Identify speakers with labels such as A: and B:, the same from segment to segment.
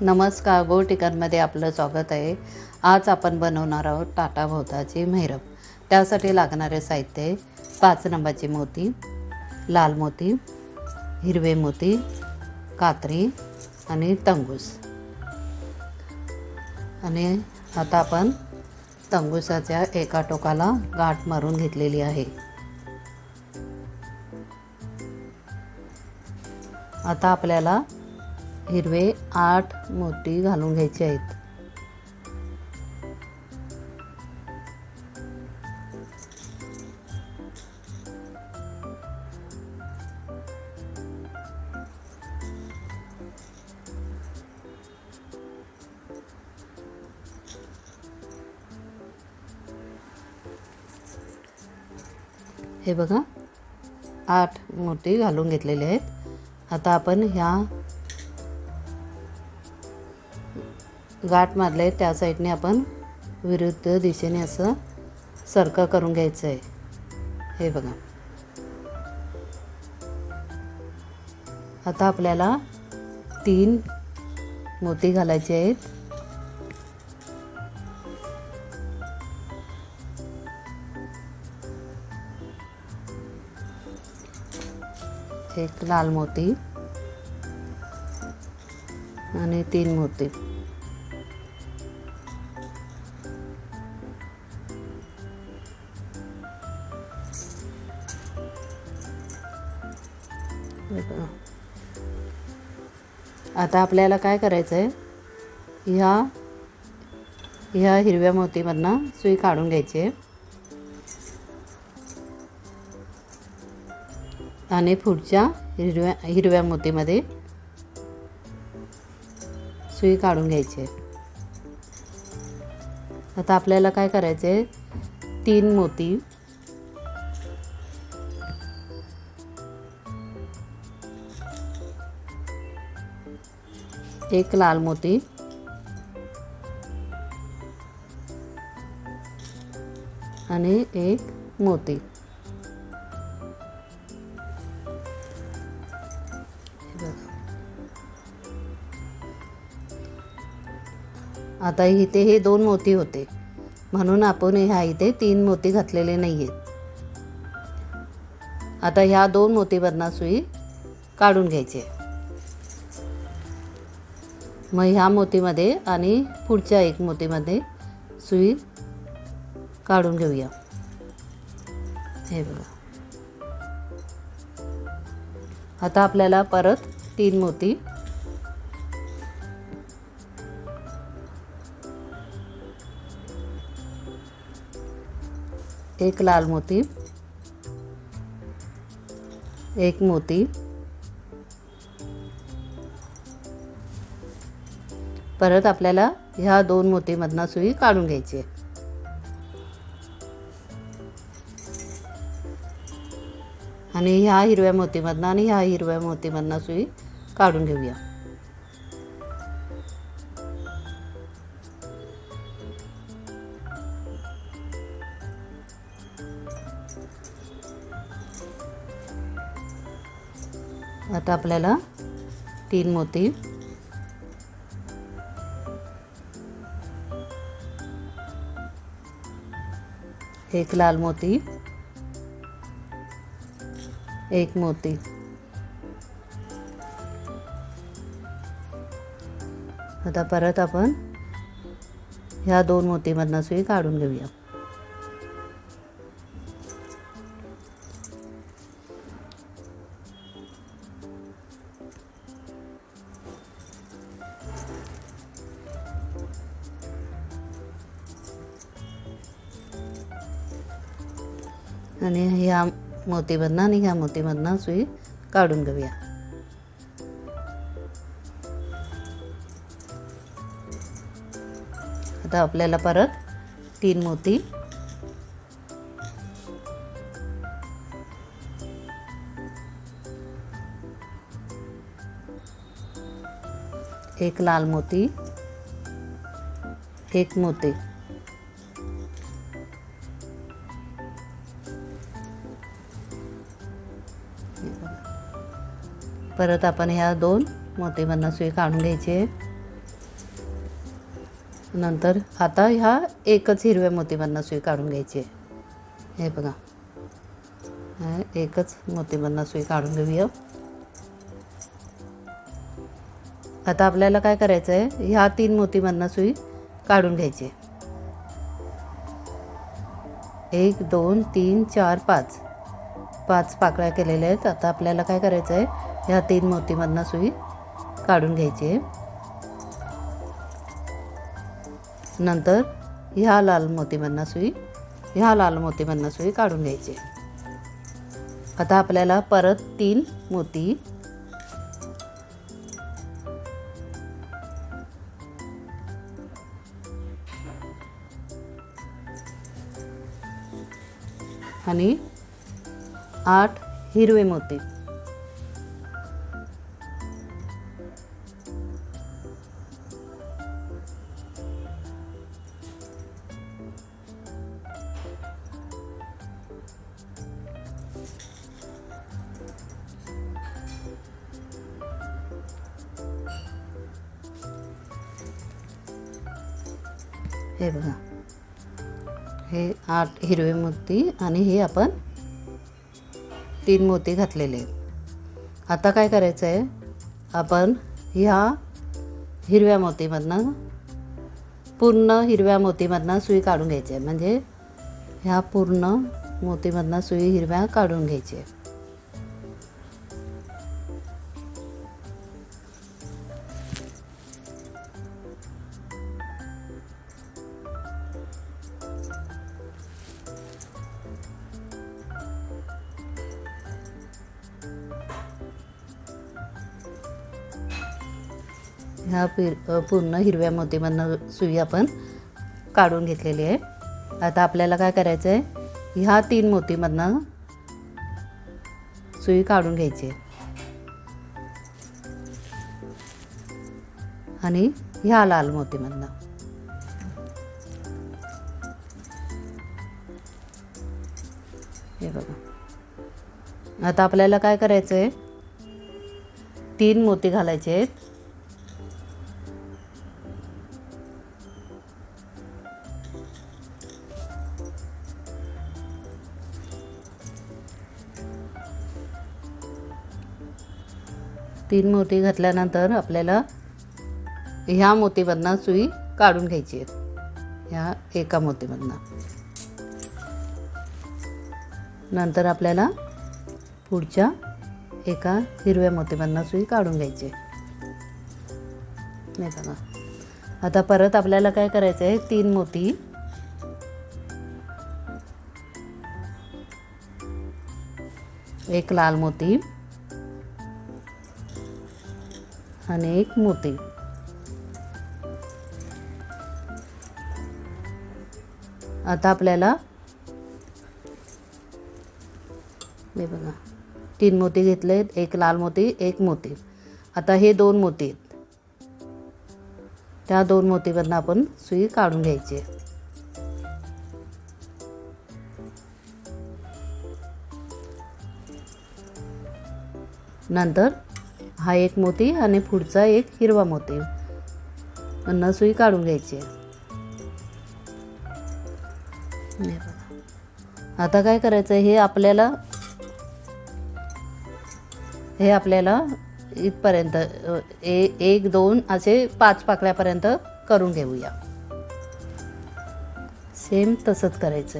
A: नमस्कार गोटिकनमध्ये आपलं स्वागत आहे. आज आपण बनवणार आहोत टाटा भोवताची मेहरब. त्यासाठी लागणारे साहित्य आहे पाच नंबरची मोती लाल मोती हिरवे मोती कात्री आणि तंगूस. आणि आता आपण तंगुसाच्या एका टोकाला गाठ मारून घेतलेली आहे. आता आपल्याला हिरवे आठ मोती घालून घ्यायचे आहेत. हे बघा आठ मोती घालून घेतलेले आहेत. आता आपण ह्या गाठ मारले आहे त्या साईडने आपण विरुद्ध दिशेने असं सरकं करून घ्यायचं आहे हे बघा. आता आपल्याला तीन मोती घालायचे आहेत. एक लाल मोती आणि तीन मोती. आता आपल्याला काय करायचं आहे ह्या ह्या हिरव्या मोतीमधनं सुई काढून घ्यायची. आहे आणि पुढच्या हिरव्या हिरव्या मोतीमध्ये सुई काढून घ्यायची. आहे आता आपल्याला काय करायचं आहे तीन मोती एक लाल मोती. आणि एक मोती. आता इथे हे दोन मोती होते. म्हणून आपण ह्या इथे तीन मोती घातलेले नाही आहेत आता ह्या दोन मोतीमधनं सुई काढून घ्यायचे मग ह्या मोतीमध्ये आणि पुढच्या एक मोतीमध्ये सुई काढून घेऊया. हे बघा. आता आपल्याला परत तीन मोती. एक लाल मोती. एक मोती. परत आपल्याला ह्या दोन मोतीमधनं सुई काढून घ्यायची आहे. आणि ह्या हिरव्या मोतीमधनं आणि ह्या हिरव्या मोतीमधनं सुई काढून घेऊया. आता आपल्याला तीन मोती एक लाल मोती. एक मोती. आता परत आपण ह्या दोन मोतीमधनं सुई काढून घेऊया. आणि ह्या मोतीमधनं आणि ह्या मोतीमधनं सुई काढून घेऊया. आता आपल्याला परत तीन मोती. एक लाल मोती. एक मोती. परत आपण ह्या दोन मोतीमधनं सुई काढून घ्यायची. आहे नंतर आता ह्या एकच हिरव्या मोतीमधनं सुई काढून घ्यायची. आहे हे बघा. एकच मोतीमधनं सुई काढून घेऊया. आता आपल्याला काय करायचं आहे ह्या तीन मोतीमधनं सुई काढून घ्यायची. आहे. एक दोन तीन चार पाच. पाच पाकळ्या केलेल्या आहेत. आता आपल्याला काय करायचं आहे ह्या तीन मोतीमधनं सुई काढून घ्यायची आहे नंतर ह्या लाल मोतीमधनं सुई ह्या लाल मोतीमधनं सुई काढून घ्यायची आहे. आता आपल्याला परत तीन मोती आणि आठ हिरवे मोती हिरवे मोती आणि हे आपण तीन मोती घातलेले आहेत. आता काय करायचं आहे आपण ह्या हिरव्या मोतीमधनं पूर्ण हिरव्या मोतीमधनं सुई काढून घ्यायची आहे. म्हणजे ह्या पूर्ण मोतीमधनं सुई हिरव्या काढून घ्यायची आहे. ह्या पिर पूर्ण हिरव्या मोतीमधनं सुई आपण काढून घेतलेली आहे. आता आपल्याला काय करायचं आहे ह्या तीन मोतीमधनं सुई काढून घ्यायची आहे. आणि ह्या लाल मोतीमधनं. हे बघा. आता आपल्याला काय करायचं आहे तीन मोती घालायचे आहेत. तीन मोती घातल्यानंतर आपल्याला ह्या मोतीमधनं सुई काढून घ्यायची आहे. ह्या एका मोतीमधनं. नंतर आपल्याला पुढच्या एका हिरव्या मोतीमधनं सुई काढून घ्यायची आहे. नाही बघा. आता परत आपल्याला काय करायचं आहे? तीन मोती एक लाल मोती आणि एक मोती. आता आपल्याला हे बघा तीन मोती घेतले एक लाल मोती एक मोती. आता हे दोन मोती आहेत. त्या दोन मोतीमधनं आपण सुई काढून घ्यायची आहे. नंतर हा एक मोती आणि पुढचा एक हिरवा मोती. अन्नसुई काढून घ्यायची आहे. आता काय करायचं हे आपल्याला हे आपल्याला इथपर्यंत ए एक दोन असे पाच पाकळ्यापर्यंत करून घेऊया. सेम तसंच करायचं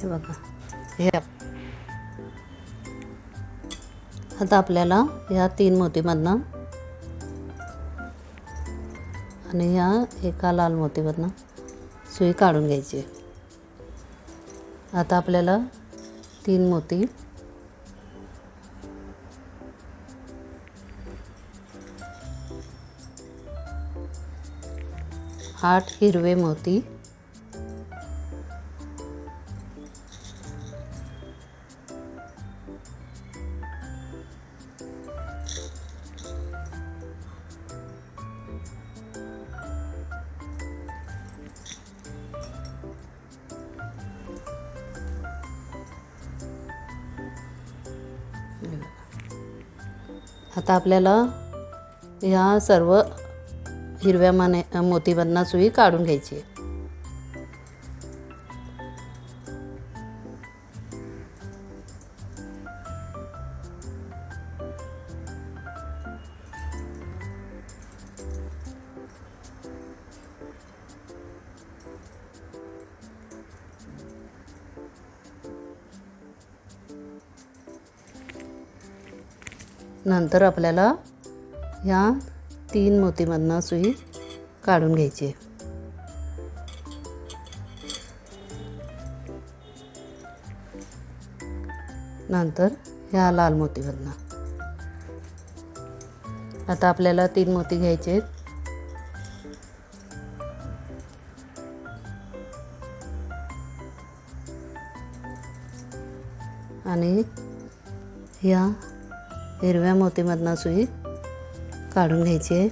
A: हे बघा. हे आता आपल्याला ह्या तीन मोतीमधनं आणि ह्या एका लाल मोतीमधनं सुई काढून घ्यायची आता आपल्याला तीन मोती आठ हिरवे मोती आता आपल्याला ह्या सर्व हिरव्या माने मोतीमधनं सुई काढून घ्यायची आहे. नंतर आपल्याला ह्या तीन मोतीमधनं सुई काढून घ्यायची आहे. नंतर ह्या लाल मोतीमधनं. आता आपल्याला तीन मोती घ्यायचे आहेत. आणि ह्या हिरव्या मोतीमधनं सुई काढून घ्यायची आहे.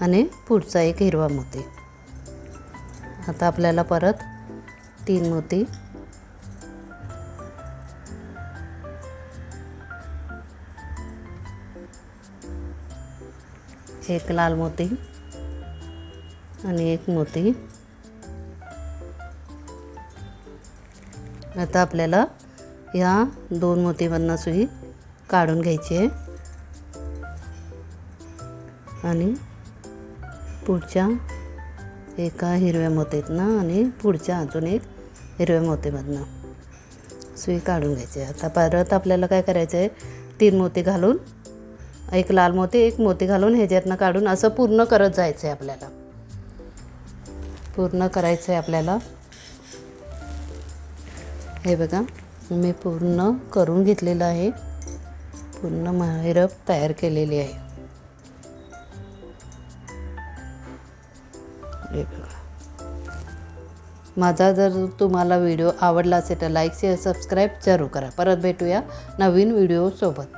A: आणि पुढचा एक हिरवा मोती. आता आपल्याला परत तीन मोती. एक लाल मोती आणि एक मोती. आता आपल्याला या दोन मोतीमधनं सुई काढून घ्यायची. आहे आणि पुढच्या एका हिरव्या मोतीतनं आणि पुढच्या अजून एक हिरव्या मोतीमधनं सुई काढून घ्यायची. आहे आता परत आपल्याला काय करायचं आहे तीन मोती घालून एक लाल मोती एक मोती घालून ह्याच्यातनं काढून असं पूर्ण करत जायचं आहे आपल्याला. पूर्ण करायचं आहे आपल्याला. हे बघा मी पूर्ण करून घेतलेलं आहे. पूर्ण माहिरप तयार केलेली आहे. माझा जर तुम्हाला व्हिडिओ आवडला असेल तर लाईक शेअर सबस्क्राईब जरूर करा. परत भेटूया नवीन व्हिडिओसोबत.